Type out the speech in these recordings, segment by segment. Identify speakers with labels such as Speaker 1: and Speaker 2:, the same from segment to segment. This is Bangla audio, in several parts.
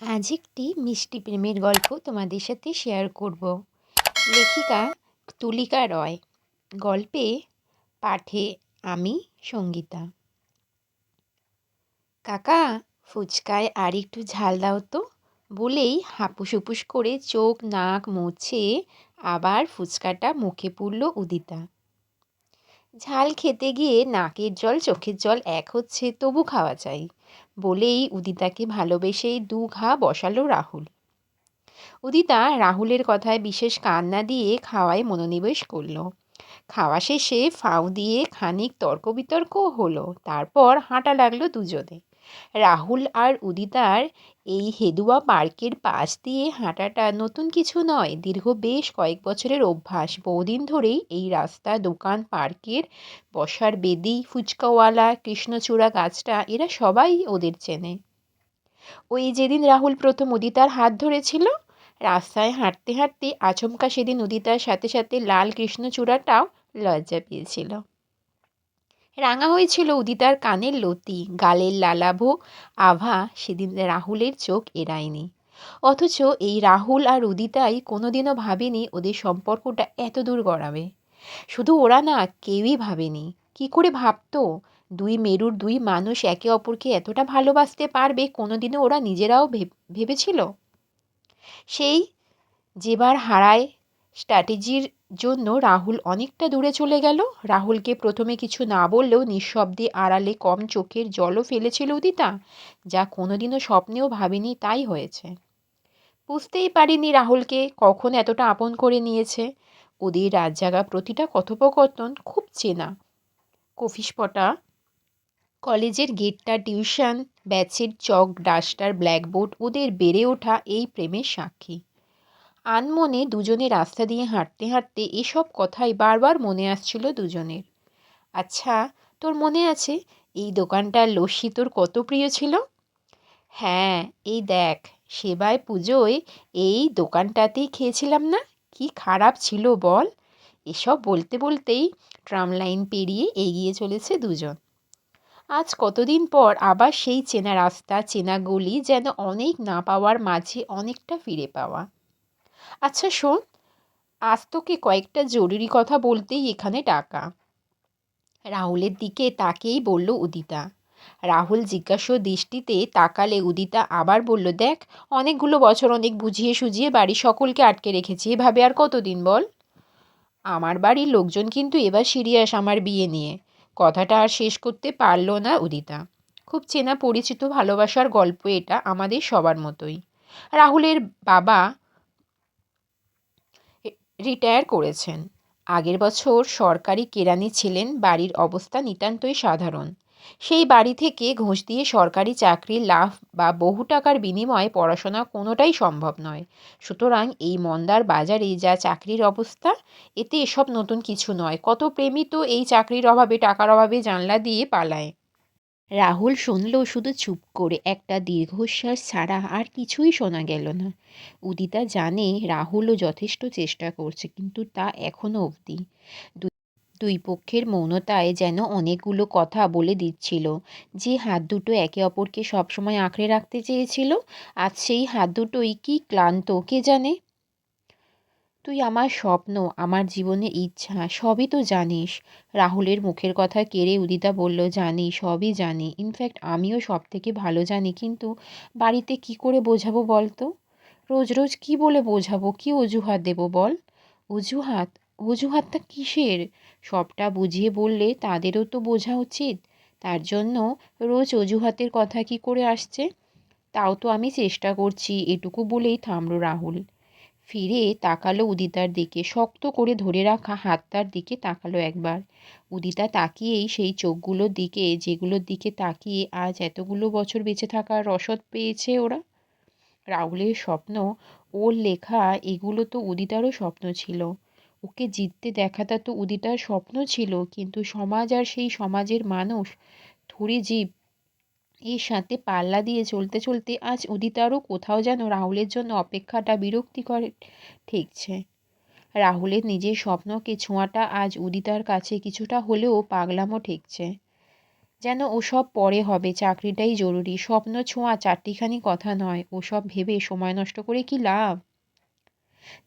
Speaker 1: আজ একটি মিষ্টি প্রেমের গল্প তোমাদের সাথে শেয়ার করব। লেখিকা তুলিকা রয়। গল্পে পাঠে আমি সঙ্গীতা। কাকা, ফুচকায় আর একটু ঝাল দাও তো। বলেই হাপুস হুপুস করে চোখ নাক মুছে আবার ফুচকাটা মুখে পুরল উদিতা। ঝাল খেতে গিয়ে নাকের জল, চোখের জল এক হচ্ছে তবু খাওয়া চাই। বলেই উদিতাকে ভালোবেসেই দু ঘা বসালো রাহুল। উদিতা রাহুলের কথায় বিশেষ কান না দিয়ে খাওয়ায় মনোনিবেশ করল। খাওয়া শেষে ফাউ দিয়ে খানিক তর্ক বিতর্ক হলো, তারপর হাঁটা লাগল দুজনে। রাহুল আর উদিতার এই হেদুয়া পার্কের পাশ দিয়ে হাঁটাটা নতুন কিছু নয়। দীর্ঘ বেশ কয়েক বছরের অভ্যাস। বহুদিন ধরেই এই রাস্তা, দোকান, পার্কের বসার বেদি, ফুচকাওয়ালা, কৃষ্ণচূড়া গাছটা এরা সবাই ওদের চেনে। ওই যেদিন রাহুল প্রথম উদিতার হাত ধরেছিল, রাস্তায় হাঁটতে হাঁটতে আচমকা সেদিন উদিতার সাথে সাথে লাল কৃষ্ণচূড়াটাও লজ্জা পেয়েছিল। রাঙা হয়েছিল উদিতার কানের লতি, গালের লালাভ আভা সেদিন রাহুলের চোখ এড়ায়নি। অথচ এই রাহুল আর উদিতাই কোনোদিনও ভাবেনি ওদের সম্পর্কটা এত দূর গড়াবে। শুধু ওরা না, কেউই ভাবেনি। কি করে ভাবতো? দুই মেরুর দুই মানুষ একে অপরকে এতটা ভালোবাসতে পারবে কোনোদিনও ওরা নিজেরাও ভেবেছিল? সেই যেবার হারায় স্ট্র্যাটেজির জন্য রাহুল অনেকটা দূরে চলে গেল। রাহুলকে প্রথমে কিছু না বললেও নিঃশব্দে আড়ালে কম চোখের জলও ফেলেছিল উদিতা যা কোনোদিনও স্বপ্নেও ভাবিনি তাই হয়েছে। বুঝতেই পারিনি রাহুলকে কখন এতটা আপন করে নিয়েছে। ওদের রাত জাগা প্রতিটা কথোপকথন খুব চেনা। কফিসপটা কলেজের গেটটা টিউশন, ব্যাচের চক ডাস্টার, ব্ল্যাকবোর্ড, ওদের বেড়ে ওঠা এই প্রেমের সাক্ষী। আনমনে দুজনে রাস্তা দিয়ে হাঁটতে হাঁটতে এসব কথাই বারবার মনে আসছিল দুজনের। আচ্ছা তোর মনে আছে এই দোকানটার লস্যি তোর কত প্রিয় ছিল? হ্যাঁ এই দেখ, সেবায় পুজোয় এই দোকানটাতেই খেয়েছিলাম না? কি খারাপ ছিল বল? এসব বলতে বলতেই ট্রাম লাইন পেরিয়ে এগিয়ে চলেছে দুজন। আজ কতদিন পর আবার সেই চেনা রাস্তা, চেনা গলি যেন অনেক না পাওয়ার মাঝে অনেকটা ফিরে পাওয়া। আচ্ছা শোন। আজ তোকে কয়েকটা জরুরি কথা বলতেই এখানে ডাকা। রাহুলের দিকে তাকেই বলল উদিতা। রাহুল জিজ্ঞাসা দৃষ্টিতে তাকালে উদিতা আবার বলল, দেখ, অনেকগুলো বছর অনেক বুঝিয়ে সুঝিয়ে বাড়ি সকলকে আটকে রেখেছি, এভাবে আর কতদিন বল? আমার বাড়ির লোকজন কিন্তু এবার সিরিয়াস আমার বিয়ে নিয়ে। কথাটা আর শেষ করতে পারল না উদিতা। খুব চেনা পরিচিত ভালোবাসার গল্প এটা আমাদের সবার মতোই। রাহুলের বাবা রিটায়ার করেছেন। আগের বছর সরকারি কেরানি ছিলেন, বাড়ির অবস্থা নিতান্তই সাধারণ। সেই বাড়ি থেকে ঘুষ দিয়ে সরকারি চাকরির লাভ বা বহু টাকার বিনিময়ে পড়াশোনা কোনোটাই সম্ভব নয়। সুতরাং এই মন্দার বাজারে যা চাকরির অবস্থা, এতে এসব নতুন কিছু নয়। কত প্রেমী তো এই চাকরির অভাবে, টাকার অভাবে জানলা দিয়ে পালায়। রাহুল শুনল শুধু চুপ করে একটা দীর্ঘশ্বাস ছাড়া আর কিছুই শোনা গেল না। উদিতা জানে রাহুলও যথেষ্ট চেষ্টা করছে, কিন্তু তা এখনও অবধি। দুই পক্ষের মৌনতায় যেন অনেকগুলো কথা বলে দিচ্ছিল, যে হাত দুটো একে অপরকে সবসময় আঁকড়ে রাখতে চেয়েছিল আজ সেই হাত দুটোই কি ক্লান্ত, কে জানে? তুই আমার স্বপ্ন, আমার জীবনে ইচ্ছা, সবই তো জানিস। রাহুলের মুখের কথা কেড়ে উদিতা বলল, জানি, সবই জানি। ইনফ্যাক্ট আমিও সব থেকে ভালো জানি, কিন্তু বাড়িতে কি করে বোঝাবো বল তো রোজ রোজ কি বলে বোঝাবো? কি অজুহাত দেবো বল? অজুহাত? অজুহাতটা কিসের? সবটা বুঝিয়ে বললে তাদেরও তো বোঝা উচিত। তার জন্য রোজ অজুহাতের কথা কি করে আসছে? তাও তো আমি চেষ্টা করছি, এটুকু বলেই থামল রাহুল। ফিরে তাকালো উদিতার দিকে, শক্ত করে ধরে রাখা হাতটার দিকে তাকালো একবার। উদিতা তাকিয়েই সেই চোখগুলোর দিকে, যেগুলোর দিকে তাকিয়ে আজ এতগুলো বছর বেঁচে থাকার রসদ পেয়েছে ওরা? রাহুলের স্বপ্ন, ওর লেখা, এগুলো তো উদিতারও স্বপ্ন ছিল। ওকে জিততে দেখাটা তো উদিতার স্বপ্ন ছিল, কিন্তু সমাজ আর সেই সমাজের মানুষ থুড়ি জীব এর সাথে পাল্লা দিয়ে চলতে চলতে আজ উদিতারও কোথাও যেন রাহুলের জন্য অপেক্ষাটা বিরক্তিকর ঠেকছে। রাহুলের নিজের স্বপ্নকে ছোঁয়াটা আজ উদিতার কাছে কিছুটা হলেও পাগলামও ঠেকছে। যেন ওসব পরে হবে, চাকরিটাই জরুরি। স্বপ্ন ছোঁয়া চারটিখানি কথা নয়। ওসব ভেবে সময় নষ্ট করে কি লাভ?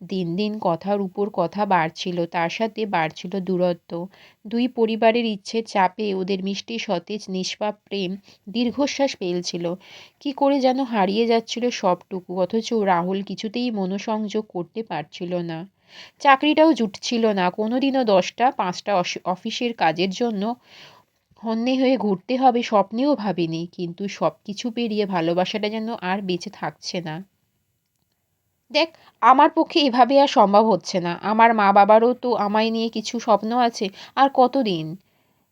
Speaker 1: দিন দিন কথার উপর কথা বাড়ছিল, তার সাথে বাড়ছিল দূরত্ব। দুই পরিবারের ইচ্ছের চাপে ওদের মিষ্টি, সতেজ, নিষ্পাপ প্রেম দীর্ঘশ্বাস ফেলছিল। কি করে যেন হারিয়ে যাচ্ছিল সবটুকু, অথচ রাহুল কিছুতেই মনোসংযোগ করতে পারছিল না। চাকরিটাও জুটছিল না। কোনোদিনও দশটা, পাঁচটা অফিসের কাজের জন্য হন্যে হয়ে ঘুরতে হবে স্বপ্নেও ভাবিনি, কিন্তু সব কিছু পেরিয়ে ভালোবাসাটা যেন আর বেঁচে থাকছে না। দেখ, আমার পক্ষে এভাবে আর সম্ভব হচ্ছে না। আমার মা বাবারও তো আমায় নিয়ে কিছু স্বপ্ন আছে, আর কতদিন?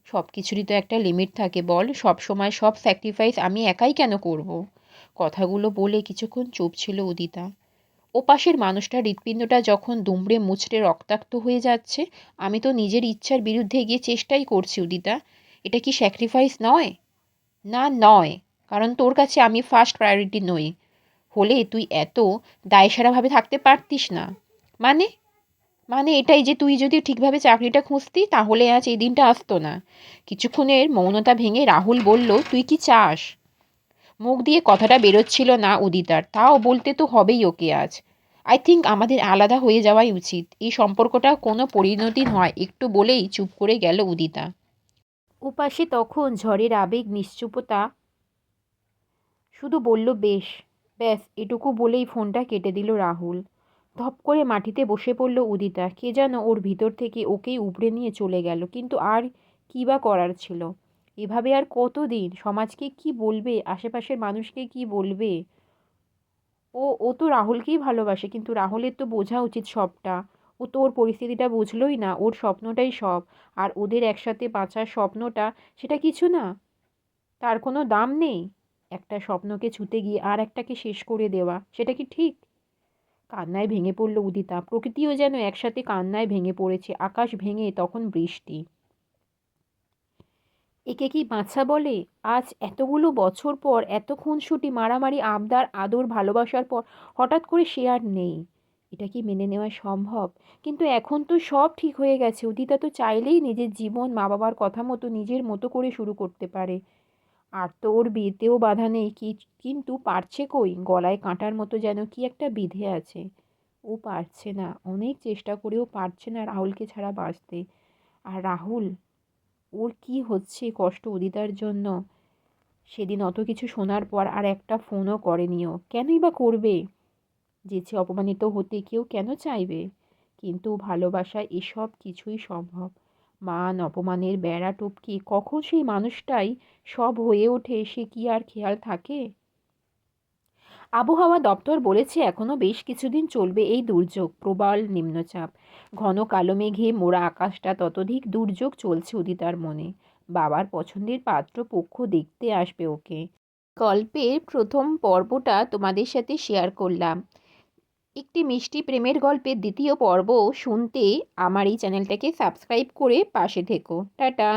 Speaker 1: সব কিছুরই তো একটা লিমিট থাকে, বল। সব সময় সব স্যাক্রিফাইস আমি একাই কেন করব। কথাগুলো বলে কিছুক্ষণ চুপ ছিল উদিতা। ওপাশের মানুষটা হৃৎপিণ্ডটা যখন দুমড়ে মুচড়ে রক্তাক্ত হয়ে যাচ্ছে, আমি তো নিজের ইচ্ছার বিরুদ্ধে গিয়ে চেষ্টাই করছি উদিতা। এটা কি স্যাক্রিফাইস নয়? না, নয়। কারণ তোর কাছে আমি ফার্স্ট প্রায়োরিটি নই। হলে তুই এত দায়সারাভাবে থাকতে পারতিস না। মানে? মানে এটাই যে তুই যদি ঠিকভাবে চাকরিটা খুঁজতি, তাহলে আজ এই দিনটা আসতো না। কিছুক্ষণের মৌনতা ভেঙে রাহুল বলল, তুই কি চাস? মুখ দিয়ে কথাটা বেরোচ্ছিল না উদিতার। তাও বলতে তো হবেই ওকে আজ। আই থিঙ্ক আমাদের আলাদা হয়ে যাওয়াই উচিত। এই সম্পর্কটা কোনো পরিণতি নয়। একটু বলেই চুপ করে গেল উদিতা। উপাসে তখন ঝড়ের আবেগ, নিশ্চুপতা শুধু বলল, বেশ। ব্যাস, এটুকু বলেই ফোনটা কেটে দিল রাহুল। ধপ করে মাটিতে বসে পড়ল উদিতা। কে যেন ওর ভিতর থেকে ওকেই উপড়ে নিয়ে চলে গেল, কিন্তু আর কী বা করার ছিল? এভাবে আর কতদিন? সমাজকে কি বলবে? আশেপাশের মানুষকে কি বলবে? ও ও তো রাহুলকেই ভালোবাসে, কিন্তু রাহুলের তো বোঝা উচিত সবটা। ও তো ওর পরিস্থিতিটা বুঝলোই না, ওর স্বপ্নটাই সব। আর ওদের একসাথে বাঁচার স্বপ্নটা, সেটা কিছু না? তার কোনো দাম নেই? একটা স্বপ্নকে ছুতে গিয়ে আর একটাকে শেষ করে দেওয়া, সেটা কি ঠিক? কান্নায় ভেঙে পড়ল উদিতা, প্রকৃতিও যেন একসাথে কান্নায় ভেঙে পড়েছে, আকাশ ভেঙে তখন বৃষ্টি। একে কি বাঁচা বলে? আজ এতগুলো বছর পর, এত খুনসুটি, মারামারি, আবদার, আদর, ভালোবাসার পর হঠাৎ করে সে আর নেই। এটা কি মেনে নেওয়া সম্ভব? কিন্তু এখন তো সব ঠিক হয়ে গেছে, উদিতা তো চাইলেই নিজের জীবন মা বাবার কথা মতো নিজের মতো করে শুরু করতে পারে। আর তো ওর বিয়েতেও বাধা নেই কি, কিন্তু পারছে কই? গলায় কাঁটার মতো যেন কি একটা বিধে আছে। ও পারছে না। অনেক চেষ্টা করেও পারছে না রাহুলকে ছাড়া বাঁচতে। আর রাহুল, ওর কি হচ্ছে কষ্ট উদিতার জন্য? সেদিন অত কিছু শোনার পর আর একটা ফোনও করেনিও কেনই বা করবে? যেচে অপমানিত হতে কেউ কেন চাইবে? কিন্তু ভালোবাসা এসব কিছুই সম্ভব। মান, অপমানের বেড়া টপকে, কখন সেই মানুষটাই সব হয়ে ওঠে, সে কি আর খেয়াল থাকে? আবহাওয়া দপ্তর বলেছে এখনও বেশ কিছুদিন চলবে এই দুর্যোগ, প্রবল নিম্নচাপ। ঘন কালো মেঘে মোড়া আকাশটা ততোধিক দুর্যোগ চলছে উদিতার মনে। বাবার পছন্দের পাত্র পক্ষ দেখতে আসবে ওকে। গল্পের প্রথম পর্বটা তোমাদের সাথে শেয়ার করলাম। একটি মিষ্টি প্রেমের গল্পের দ্বিতীয় পর্ব শুনতে আমার এই চ্যানেলটাকে সাবস্ক্রাইব করে পাশে থেকো। টাটা।